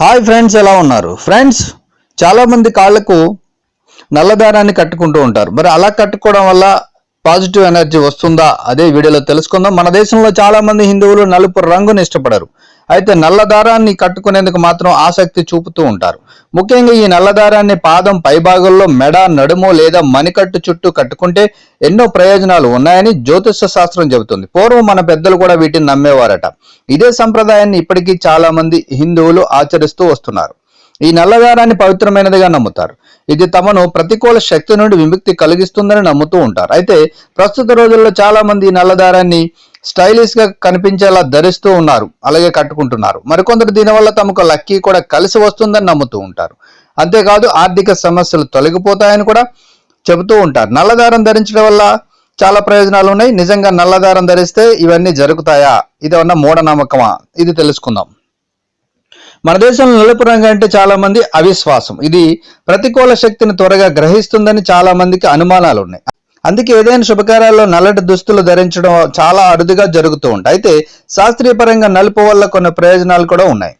Hi friends ఎలా ఉన్నారు? Friends చాలా మంది నల్ల నల్లదారాన్ని కట్టుకుంటూ ఉంటారు. మరి అలా కట్టుకోవడం వల్ల పాజిటివ్ ఎనర్జీ వస్తుందా? అదే వీడియోలో తెలుసుకుందాం. మన దేశంలో చాలా మంది హిందువులు నలుపు రంగును ఇష్టపడరు. అయితే నల్ల దారాన్ని కట్టుకునేందుకు మాత్రం ఆసక్తి చూపుతూ ఉంటారు. ముఖ్యంగా ఈ నల్ల దారాన్ని పాదం పైభాగంలో మెడ నడుము లేదా మణికట్టు చుట్టూ కట్టుకుంటే ఎన్నో ప్రయోజనాలు ఉన్నాయని జ్యోతిష శాస్త్రం చెబుతుంది. పూర్వం మన పెద్దలు కూడా వీటిని నమ్మేవారట. ఇదే సంప్రదాయాన్ని ఇప్పటికీ చాలా మంది హిందువులు ఆచరిస్తూ వస్తున్నారు. ఈ నల్లదారాన్ని పవిత్రమైనదిగా నమ్ముతారు. ఇది తమను ప్రతికూల శక్తి నుండి విముక్తి కలిగిస్తుందని నమ్ముతూ ఉంటారు. అయితే ప్రస్తుత రోజుల్లో చాలా మంది ఈ నల్లదారాన్ని స్టైలిష్గా కనిపించేలా ధరిస్తూ ఉన్నారు. అలాగే కట్టుకుంటున్నారు. మరికొందరు దీనివల్ల తమకు లక్కీ కూడా కలిసి వస్తుందని నమ్ముతూ ఉంటారు. అంతేకాదు ఆర్థిక సమస్యలు తొలగిపోతాయని కూడా చెబుతూ ఉంటారు. నల్లదారం ధరించడం వల్ల చాలా ప్రయోజనాలు ఉన్నాయి నిజంగా నల్లదారం ధరిస్తే ఇవన్నీ జరుగుతాయా? ఇది ఉన్న మూఢనమ్మకమా? ఇది తెలుసుకుందాం. మన దేశంలో నలుపు రంగు అంటే చాలా మంది అవిశ్వాసం. ఇది ప్రతికూల శక్తిని త్వరగా గ్రహిస్తుందని చాలా మందికి అనుమానాలు ఉన్నాయి. అందుకే ఏదైనా శుభకార్యాల్లో నల్లటి దుస్తులు ధరించడం చాలా అరుదుగా జరుగుతూ ఉంటాయి. అయితే శాస్త్రీయ పరంగా నలుపు వల్ల కొన్ని ప్రయోజనాలు కూడా ఉన్నాయి.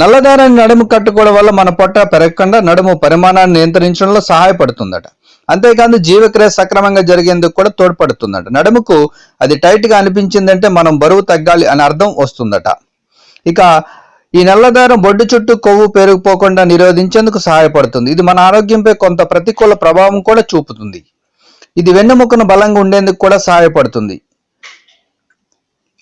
నల్లదారాన్ని నడుము కట్టుకోవడం వల్ల మన పొట్ట పెరగకుండా నడుము పరిమాణాన్ని నియంత్రించడంలో సహాయపడుతుందట. అంతేకాదు జీవక్రియ సక్రమంగా జరిగేందుకు కూడా తోడ్పడుతుందట. నడుముకు అది టైట్గా అనిపించిందంటే మనం బరువు తగ్గాలి అని అర్థం వస్తుందట. ఇక ఈ నల్లదారం బొడ్డు చుట్టూ కొవ్వు పెరిగిపోకుండా నిరోధించేందుకు సహాయపడుతుంది. ఇది మన ఆరోగ్యంపై కొంత ప్రతికూల ప్రభావం కూడా చూపుతుంది. ఇది వెన్నెముకను బలంగా ఉండేందుకు కూడా సహాయపడుతుంది.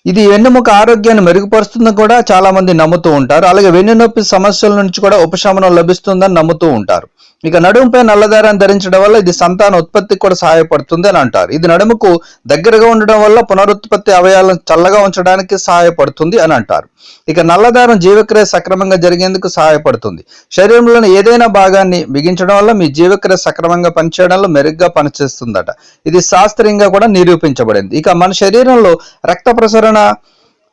ఇది వెన్నెముక ఆరోగ్యాన్ని మెరుగుపరుస్తుందని కూడా చాలా మంది నమ్ముతూ ఉంటారు. అలాగే వెన్నునొప్పి సమస్యల నుంచి కూడా ఉపశమనం లభిస్తుందని నమ్ముతూ ఉంటారు. ఇక నడుముపై నల్లదారాన్ని ధరించడం వల్ల ఇది సంతాన ఉత్పత్తికి కూడా సహాయపడుతుంది అని అంటారు. ఇది నడుముకు దగ్గరగా ఉండడం వల్ల పునరుత్పత్తి అవయాలను చల్లగా ఉంచడానికి సహాయపడుతుంది అని అంటారు. ఇక నల్లదారం జీవక్రియ సక్రమంగా జరిగేందుకు సహాయపడుతుంది. శరీరంలోని ఏదైనా భాగాన్ని బిగించడం వల్ల మీ జీవక్రియ సక్రమంగా పనిచేయడంలో మెరుగ్గా పనిచేస్తుందట. ఇది శాస్త్రీయంగా కూడా నిరూపించబడింది. ఇక మన శరీరంలో రక్త ప్రసరణ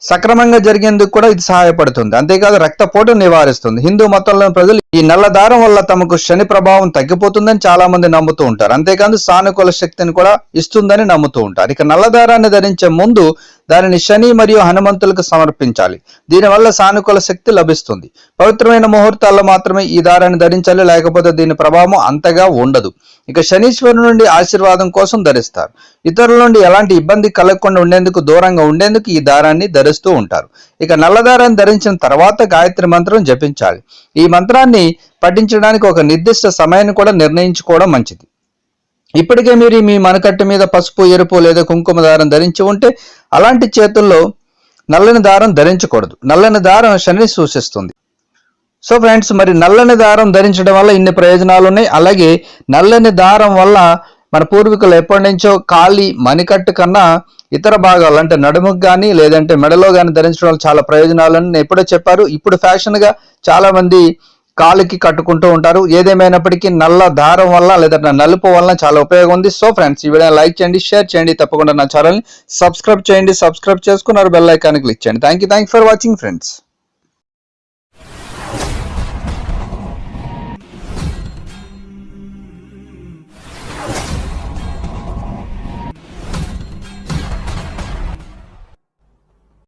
సక్రమంగా జరిగేందుకు కూడా ఇది సహాయపడుతుంది. అంతేకాదు రక్తపోటు నివారిస్తుంది. హిందూ మతంలోని ప్రజలు ఈ నల్ల దారం వల్ల తమకు శని ప్రభావం తగ్గిపోతుందని చాలా మంది నమ్ముతూ ఉంటారు. అంతేకాదు సానుకూల శక్తిని కూడా ఇస్తుందని నమ్ముతూ ఉంటారు. ఇక నల్ల దారాన్ని ధరించే ముందు దానిని శని మరియు హనుమంతులకు సమర్పించాలి. దీనివల్ల సానుకూల శక్తి లభిస్తుంది. పవిత్రమైన ముహూర్తాల్లో మాత్రమే ఈ దారాన్ని ధరించాలి లేకపోతే దీని ప్రభావం అంతగా ఉండదు. ఇక శనీశ్వరు నుండి ఆశీర్వాదం కోసం ధరిస్తారు. ఇతరుల నుండి ఎలాంటి ఇబ్బంది కలగకుండా ఉండేందుకు దూరంగా ఉండేందుకు ఈ దారాన్ని ధరిస్తూ ఉంటారు. ఇక నల్ల దారాన్ని ధరించిన తర్వాత గాయత్రి మంత్రం జపించాలి. ఈ మంత్రాన్ని పఠించడానికి ఒక నిర్దిష్ట సమయాన్ని కూడా నిర్ణయించుకోవడం మంచిది. ఇప్పటికే మీరు మీ మనకట్టు మీద పసుపు ఎరుపు లేదా కుంకుమ దారం ధరించి ఉంటే అలాంటి చేతుల్లో నల్లని దారం ధరించకూడదు. నల్లని దారం శని సూచిస్తుంది. సో ఫ్రెండ్స్ మరి నల్లని దారం ధరించడం వల్ల ఇన్ని ప్రయోజనాలు ఉన్నాయి. అలాగే నల్లని దారం వల్ల మన పూర్వీకులు ఎప్పటి నుంచో కాలి మణికట్టు కన్నా ఇతర భాగాలు అంటే నడుముకు కానీ లేదంటే మెడలో కానీ ధరించడం వల్ల చాలా ప్రయోజనాలు అని ఎప్పుడో చెప్పారు. ఇప్పుడు ఫ్యాషన్గా చాలామంది కాలుకి కట్టుకుంటూ ఉంటారు. ఏదేమైనప్పటికీ నల్ల దారం వల్ల లేదంటే నలుపు వల్ల చాలా ఉపయోగం ఉంది. సో ఫ్రెండ్స్ ఈ వీడియో లైక్ చేయండి షేర్ చేయండి. తప్పకుండా నా ఛానల్ని సబ్స్క్రైబ్ చేయండి. సబ్స్క్రైబ్ చేసుకున్నారు బెల్ ఐకాన్ క్లిక్ చేయండి. Thank you thank for watching friends